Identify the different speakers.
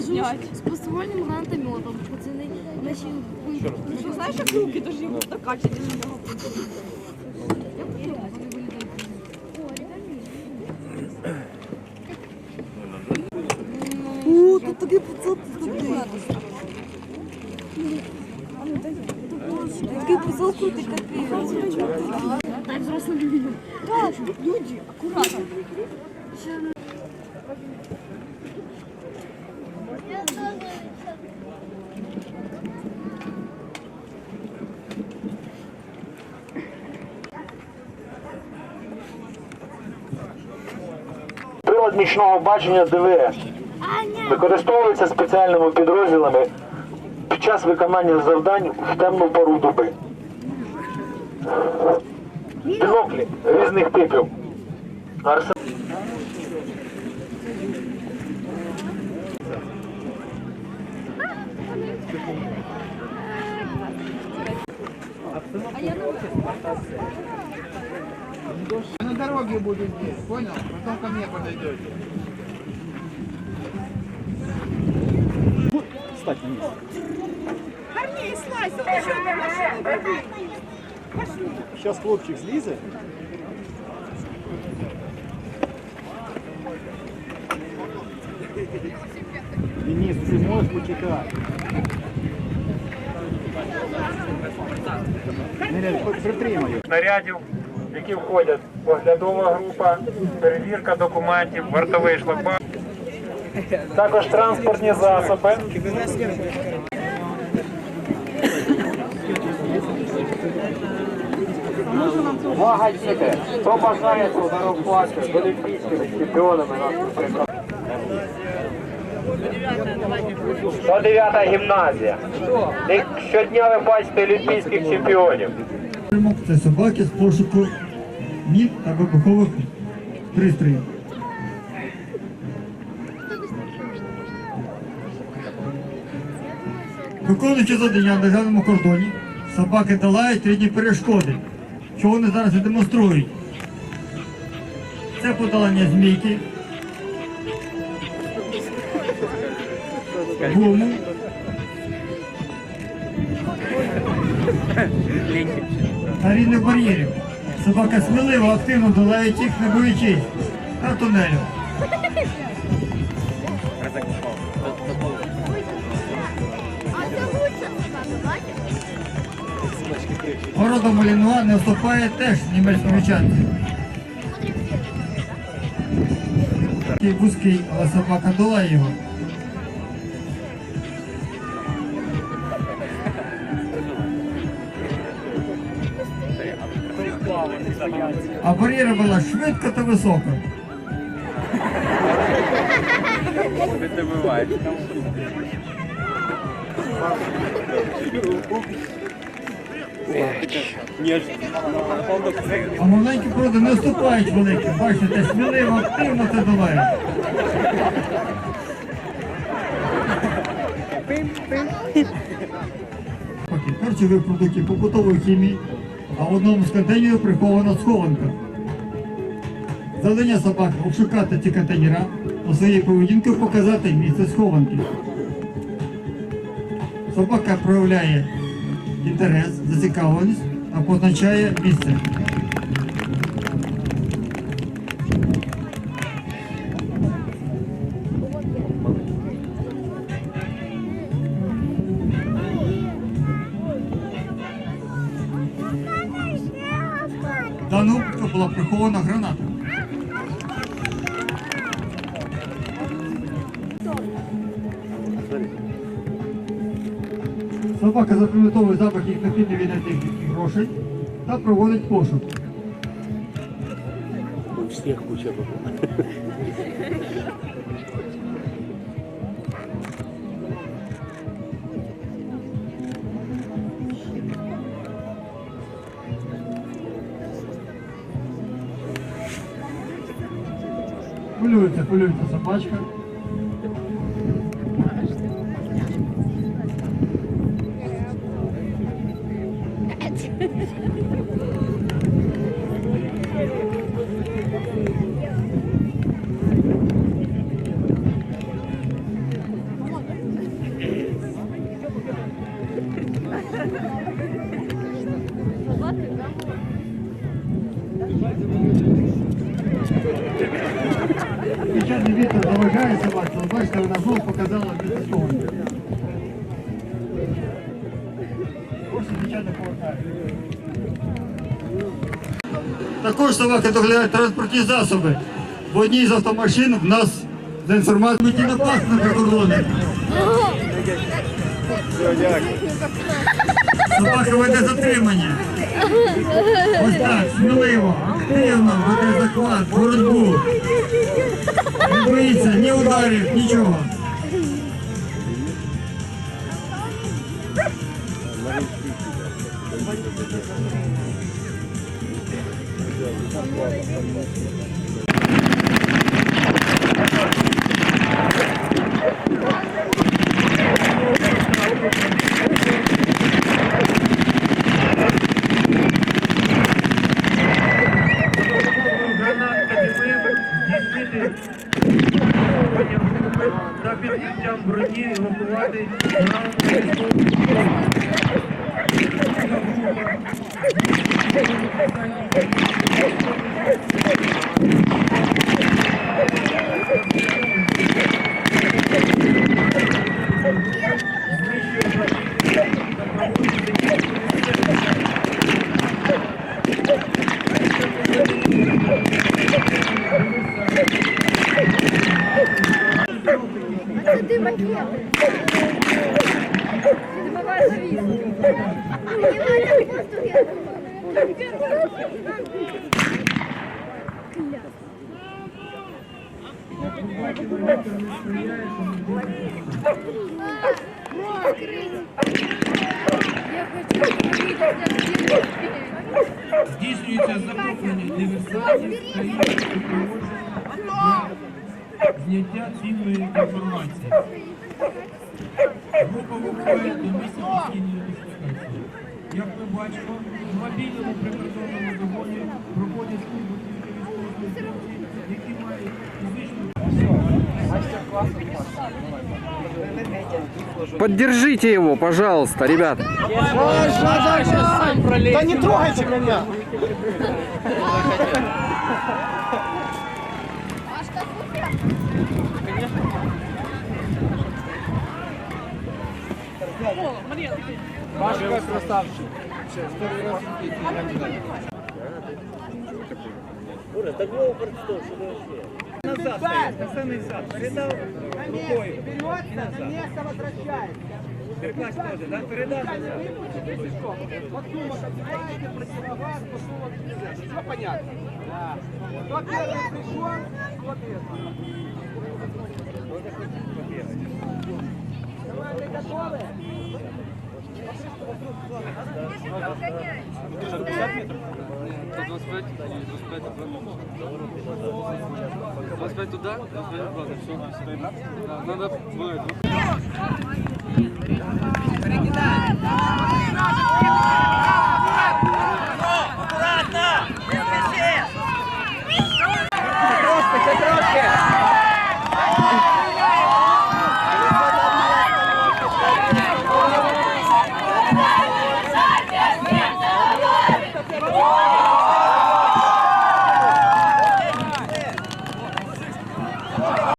Speaker 1: підняти. З постороннім гранатометом. Пацани, наші... Ну, що, знаєш, як руки дуже йому накачати до нього. О, тут такий пацан, Такий пацан крутий капець. Так, взрослі люди. Так, люди, акуратно.
Speaker 2: Нічного бачення ДВС використовується спеціальними підрозділами під час виконання завдань в темну пору доби. Біноклі різних типів. Арсен...
Speaker 3: Я на дороге буду здесь, понял? Потом ко мне подойдете.
Speaker 4: Встать на место. Корней, слазь, пошел на машину. Пошли. Сейчас хлопчик
Speaker 2: с Лизой. Денис, ты можешь почитать? Нарядів в які входять оглядова група, перевірка документів, вартовий шлагбаум, також транспортні засоби. Увага, діти! Хто бажає фотографувати з олімпійськими чемпіонами нашої прекрасної? 109 гімназія. Щодня ви бачите олімпійських чемпіонів.
Speaker 5: Це собаки з пошуку мін та вибухових пристроїв. Виконуючи завдання на державному кордоні, собаки долають рідні перешкоди, що вони зараз і демонструють. Це подолання змійки, гуму, та різних бар'єрів. Собака сміливо, активно долають їх, не боючись, та тунелю. Порода Малінуа не вступає теж німецькому чанці. Такий вузький, але собака долає його. А бар'єра була швидко та високо. А маленькі породи не вступають великі. Бачите, сміливо, активно це долають. Поки Харчові побутової хімії, а в одному з контейнерів прихована схованка. Завдання собак обшукати ці контейнера, а своєю поведінкою показати місце схованки. Собака проявляє інтерес, зацікавленість, а позначає місце. Випадку граната. Собака запам'ятовує запах їх від віднайти грошей та проводить пошук.
Speaker 4: Всіх куча
Speaker 5: Хвилюється, хвилюється собачка. Thank you. Заважає собаці, бачите, вона знову показала дівчата повертають. Також собаки доглядають транспортні засоби. В одній з автомашин в нас за інформацією меті напасть на прикордонник. Собака веде затримання. Ось так, сміливо, активно веде заклад, боротьбу. Не боїться ні ударів, нічого.
Speaker 6: Та підняттям броні евакувати
Speaker 1: Це ти макет. Ти буває завіс. Не надо просто Я хочу увидеть, как ты
Speaker 6: здійснюється захоплення диверсантів з країни супроводження зняття цінної інформації. Група виходить до місця постійної дислокації. Як ми бачимо, в мобільному прикордонному загоні проходять службу тільки військовослужбовці, які мають фізичну
Speaker 7: Поддержите его, пожалуйста, ребята.
Speaker 4: Да не трогайте меня! Пашка красавчик. Назад стоит, на самый зад. Передал рукой.
Speaker 3: Вперед, на место возвращается.
Speaker 4: Перекласть тоже, да? Передал назад.
Speaker 3: Вот сумок одеваете, противогаз, посумок нельзя. Все понятно? Да. Кто первый пришел, тот это. Давай, вы готовы?
Speaker 6: Перекидай!